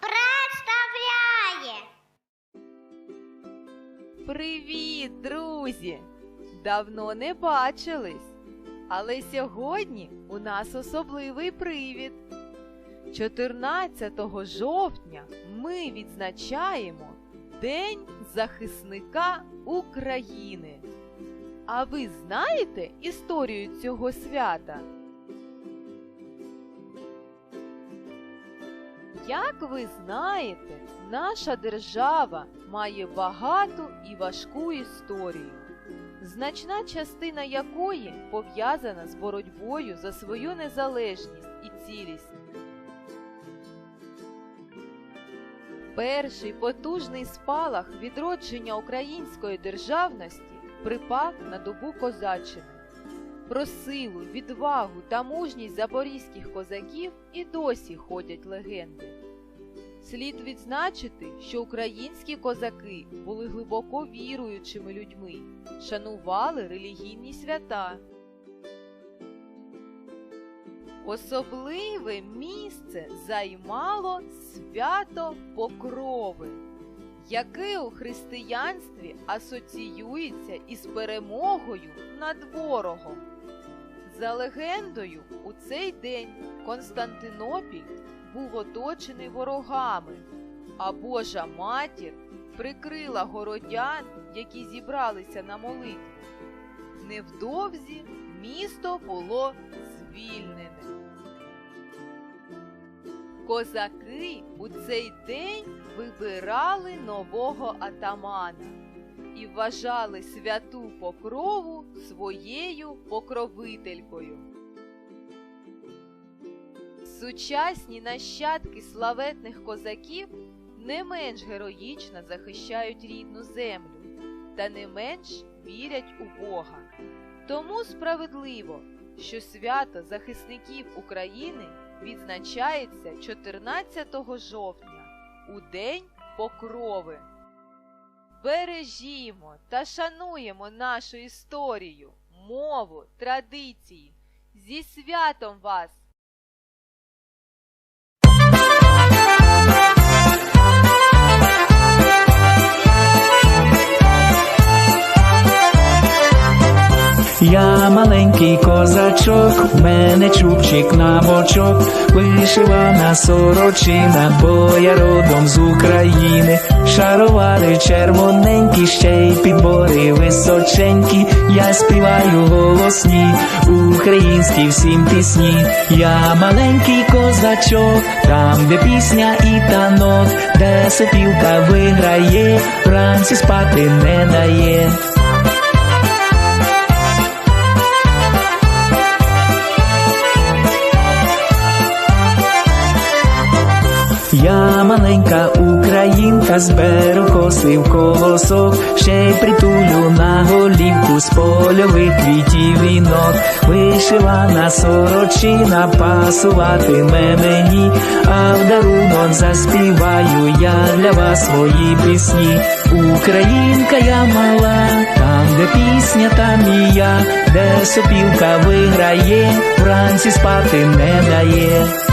представляє. Привіт, друзі! Давно не бачились, але сьогодні у нас особливий привід. 14 жовтня ми відзначаємо День захисника України. А ви знаєте історію цього свята? Як ви знаєте, наша держава має багату і важку історію, значна частина якої пов'язана з боротьбою за свою незалежність і цілісність. Перший потужний спалах відродження української державності припав на добу козаччини. Про силу, відвагу та мужність запорізьких козаків і досі ходять легенди. Слід відзначити, що українські козаки були глибоко віруючими людьми, шанували релігійні свята. Особливе місце займало свято Покрови, яке у християнстві асоціюється із перемогою над ворогом. За легендою, у цей день Константинопіль був оточений ворогами, а Божа матір прикрила городян, які зібралися на молитву. Невдовзі місто було звільнене. Козаки у цей день вибирали нового атамана і вважали святу покрову своєю покровителькою. Сучасні нащадки славетних козаків не менш героїчно захищають рідну землю та не менш вірять у Бога. Тому справедливо, що свято захисників України відзначається 14 жовтня у День Покрови. Бережімо та шануємо нашу історію, мову, традиції. Зі святом вас! Я маленький козачок, в мене чубчик на бочок, вишивана сорочина, бо я родом з України, шаровари червоненькі, ще й підбори височенькі, я співаю голосні, українські всім пісні, я маленький козачок, там, де пісня і танок, де сопілка виграє, вранці спати не дає. Маленька українка, зберу коси в колосок, ще й притулю на голівку з польових квітів вінок, вишивана сорочина пасуватиме мені, а в дарунок заспіваю я для вас свої пісні. Українка я мала, там, де пісня, там і я, де сопілка виграє, вранці спати не дає.